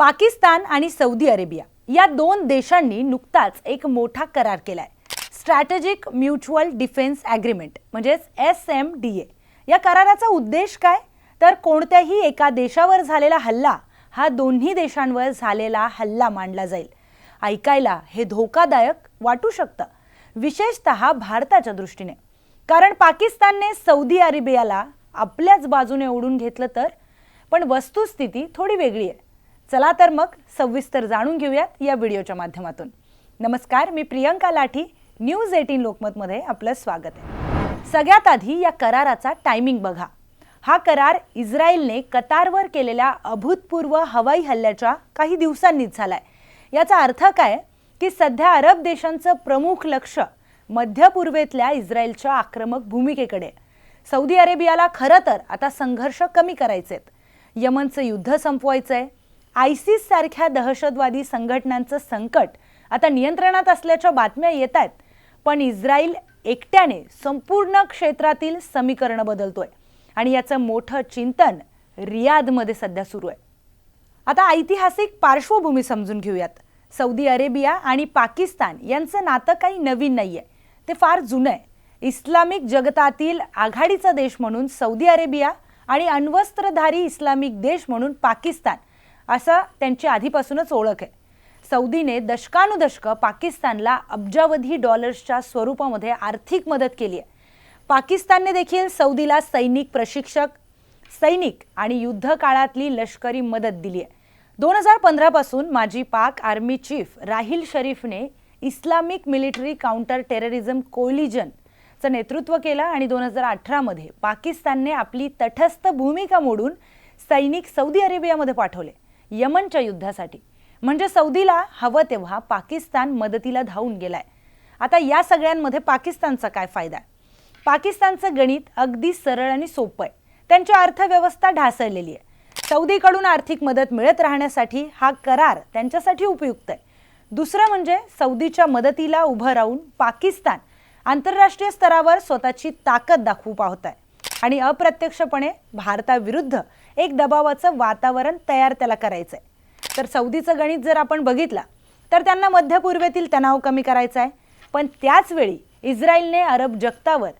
पाकिस्तान आणि Saudi Arabia या दोन देशांनी नुकताच एक मोठा करार केलाय. स्ट्रॅटेजिक म्युच्युअल डिफेन्स ॲग्रीमेंट म्हणजेच एस एम डी ए या कराराचा उद्देश काय? तर कोणत्याही एका देशावर झालेला हल्ला हा दोन्ही देशांवर झालेला हल्ला मानला जाईल. ऐकायला हे धोकादायक वाटू शकतं विशेषत भारताच्या दृष्टीने. कारण पाकिस्तानने सौदी अरेबियाला आपल्याच बाजूने ओढून घेतलं तर? पण वस्तुस्थिती थोडी वेगळी आहे. चला तर मग सविस्तर जाणून घेऊयात या व्हिडिओच्या माध्यमातून. नमस्कार मी प्रियंका लाठी न्यूज एटीन लोकमतमध्ये आपलं स्वागत आहे. सगळ्यात आधी या कराराचा टायमिंग बघा. हा करार इस्रायलने कतारवर केलेल्या अभूतपूर्व हवाई हल्ल्याच्या काही दिवसांनीच झालाय. याचा अर्थ काय? की सध्या अरब देशांचं प्रमुख लक्ष मध्य पूर्वेतल्या इस्रायलच्या आक्रमक भूमिकेकडे. सौदी अरेबियाला खरं तर आता संघर्ष कमी करायचेत. यमनचं युद्ध संपवायचं आहे आयसिस सारख्या दहशतवादी संघटनांचं संकट आता नियंत्रणात असल्याच्या बातम्या येत आहेत पण इस्रायल एकट्याने संपूर्ण क्षेत्रातील समीकरण बदलतोय आणि याचं मोठं चिंतन रियादमध्ये सध्या सुरू आहे. आता ऐतिहासिक पार्श्वभूमी समजून घेऊयात. सौदी अरेबिया आणि पाकिस्तान यांचं नातं काही नवीन नाही आहे ते फार जुनं आहे. इस्लामिक जगतातील आघाडीचा देश म्हणून सौदी अरेबिया आणि अण्वस्त्रधारी इस्लामिक देश म्हणून पाकिस्तान असं त्यांची आधीपासूनच ओळख आहे. सौदीने दशकानुदशकं पाकिस्तानला अब्जावधी डॉलर्सच्या स्वरूपामध्ये आर्थिक मदत केली आहे. पाकिस्तानने देखील सौदीला सैनिक प्रशिक्षक सैनिक आणि युद्ध काळातली लष्करी मदत दिली आहे. दोन हजार पंधरापासून माजी पाक आर्मी चीफ राहिल शरीफने इस्लामिक मिलिटरी काउंटर टेररिझम कोलिजनचं नेतृत्व केलं आणि दोन हजार अठरामध्ये पाकिस्तानने आपली तटस्थ भूमिका मोडून सैनिक सौदी अरेबियामध्ये पाठवले. यमनच्या युद्धासाठी. म्हणजे सौदीला हवं तेव्हा पाकिस्तान मदतीला धावून गेलाय. आता या सगळ्यांमध्ये पाकिस्तानचा काय फायदा? आहे पाकिस्तानचं गणित अगदी सरळ आणि सोपं आहे. त्यांची अर्थव्यवस्था ढासळलेली आहे. सौदीकडून आर्थिक मदत मिळत राहण्यासाठी हा करार त्यांच्यासाठी उपयुक्त आहे. दुसरं म्हणजे सौदीच्या मदतीला उभं राहून पाकिस्तान आंतरराष्ट्रीय स्तरावर स्वतःची ताकद दाखवू पाहत आहे. आणि अप्रत्यक्षपणे भारताविरुद्ध एक दबावाचं वातावरण तयार त्याला करायचं आहे तर सौदीचं गणित जर आपण बघितलं तर त्यांना मध्य पूर्वेतील तणाव कमी करायचा आहे. पण त्याचवेळी इस्रायलने अरब जगतावर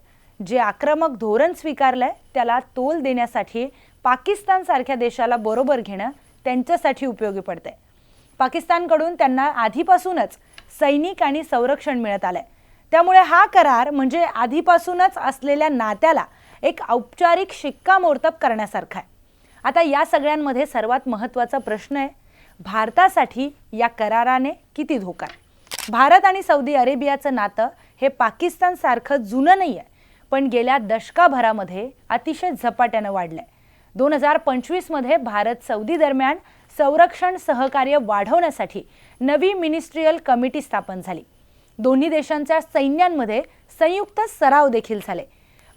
जे आक्रमक धोरण स्वीकारलंय त्याला तोल देण्यासाठी पाकिस्तानसारख्या देशाला बरोबर घेणं त्यांच्यासाठी उपयोगी पडतंय. पाकिस्तानकडून त्यांना आधीपासूनच सैनिक आणि संरक्षण मिळत आलंय. त्यामुळे हा करार म्हणजे आधीपासूनच असलेल्या नात्याला एक औपचारिक शिक्कामोर्तब करण्यासारखा आहे. आता या सगळ्यांमध्ये सर्वात महत्त्वाचा प्रश्न आहे भारतासाठी या कराराने किती धोका आहे? भारत आणि सौदी अरेबियाचं नातं हे पाकिस्तानसारखं जुनं नाही आहे पण गेल्या दशकाभरामध्ये अतिशय झपाट्यानं वाढलं आहे दोन हजार पंचवीसमध्ये भारत सौदी दरम्यान संरक्षण सहकार्य वाढवण्यासाठी नवी मिनिस्ट्रियल कमिटी स्थापन झाली. दोन्ही देशांच्या सैन्यांमध्ये संयुक्त सराव देखील झाले.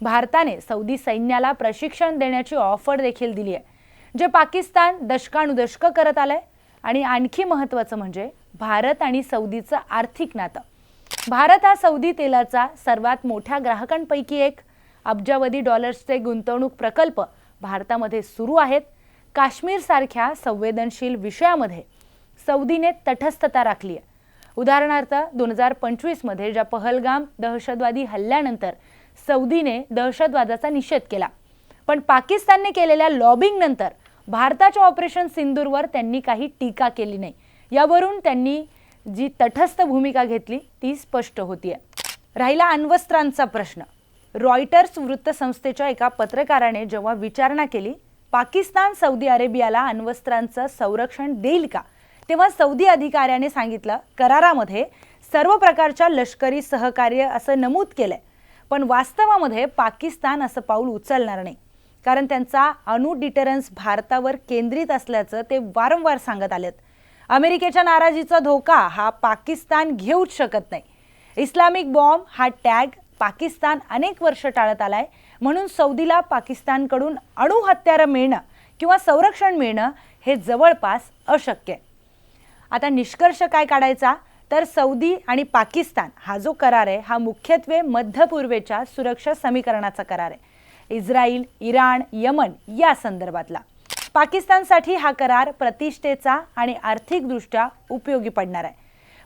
भारताने सौदी सैन्याला प्रशिक्षण देण्याची ऑफर देखील दिली आहे जे पाकिस्तान दशकानुदशकं करत आलंय. आणि आणखी महत्त्वाचं म्हणजे भारत आणि सौदीचं आर्थिक नातं. भारत हा सौदी तेलाचा सर्वात मोठ्या ग्राहकांपैकी एक. अब्जावधी डॉलर्सचे गुंतवणूक प्रकल्प भारतामध्ये सुरू आहेत. काश्मीरसारख्या संवेदनशील विषयामध्ये सौदीने तटस्थता राखली आहे. उदाहरणार्थ दोन हजार पंचवीसमध्ये ज्या पहलगाम दहशतवादी हल्ल्यानंतर सौदीने दहशतवादाचा निषेध केला. पण पाकिस्तानने केलेल्या लॉबिंगनंतर भारताच्या ऑपरेशन सिंदूरवर त्यांनी काही टीका केली नाही. यावरून त्यांनी जी तटस्थ भूमिका घेतली ती स्पष्ट होतीये. राहिला अण्वस्त्रांचा प्रश्न. रॉयटर्स वृत्तसंस्थेच्या एका पत्रकाराने जेव्हा विचारणा केली पाकिस्तान सौदी अरेबियाला अण्वस्त्रांचं संरक्षण देईल का? तेव्हा सौदी अधिकाऱ्याने सांगितलं करारामध्ये सर्व प्रकारच्या लष्करी सहकार्य असं नमूद केलंय. पण वास्तवामध्ये पाकिस्तान असं पाऊल उचलणार नाही. कारण त्यांचा अणु डिटरन्स भारतावर केंद्रित असल्याचं ते वारंवार सांगत आलेत. अमेरिकेच्या नाराजीचा धोका हा पाकिस्तान घेऊच शकत नाही. इस्लामिक बॉम्ब हा टॅग पाकिस्तान अनेक वर्ष टाळत आलाय. म्हणून सौदीला पाकिस्तानकडून अणू हत्यारं मिळणं किंवा संरक्षण मिळणं हे जवळपास अशक्य आहे. आता निष्कर्ष काय काढायचा? तर सौदी आणि पाकिस्तान हा जो करार आहे हा मुख्यत्वे मध्य पूर्वेच्या सुरक्षा समीकरणाचा करार आहे. इस्रायल इराण यमन या संदर्भातला. पाकिस्तानसाठी हा करार प्रतिष्ठेचा आणि आर्थिकदृष्ट्या उपयोगी पडणार आहे.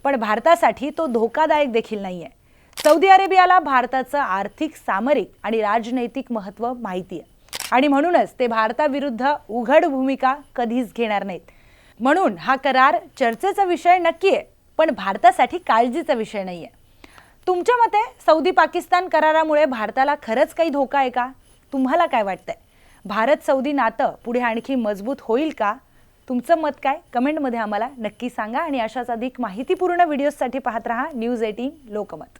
पण भारतासाठी तो धोकादायक देखील नाही आहे सौदी अरेबियाला भारताचं आर्थिक सामरिक आणि राजनैतिक महत्त्व माहिती आहे आणि म्हणूनच ते भारताविरुद्ध उघड भूमिका कधीच घेणार नाहीत. म्हणून हा करार चर्चेचा विषय नक्की आहे पण भारतासाठी काळजीचा विषय नाही आहे तुमच्या मते सौदी पाकिस्तान करारामुळे भारताला खरंच काही धोका आहे का? तुम्हाला काय वाटतंय? भारत सौदी नातं पुढे आणखी मजबूत होईल का? तुमचं मत काय? कमेंटमध्ये आम्हाला नक्की सांगा आणि अशाच अधिक माहितीपूर्ण व्हिडिओजसाठी पाहत रहा. News eighteen Lokmat.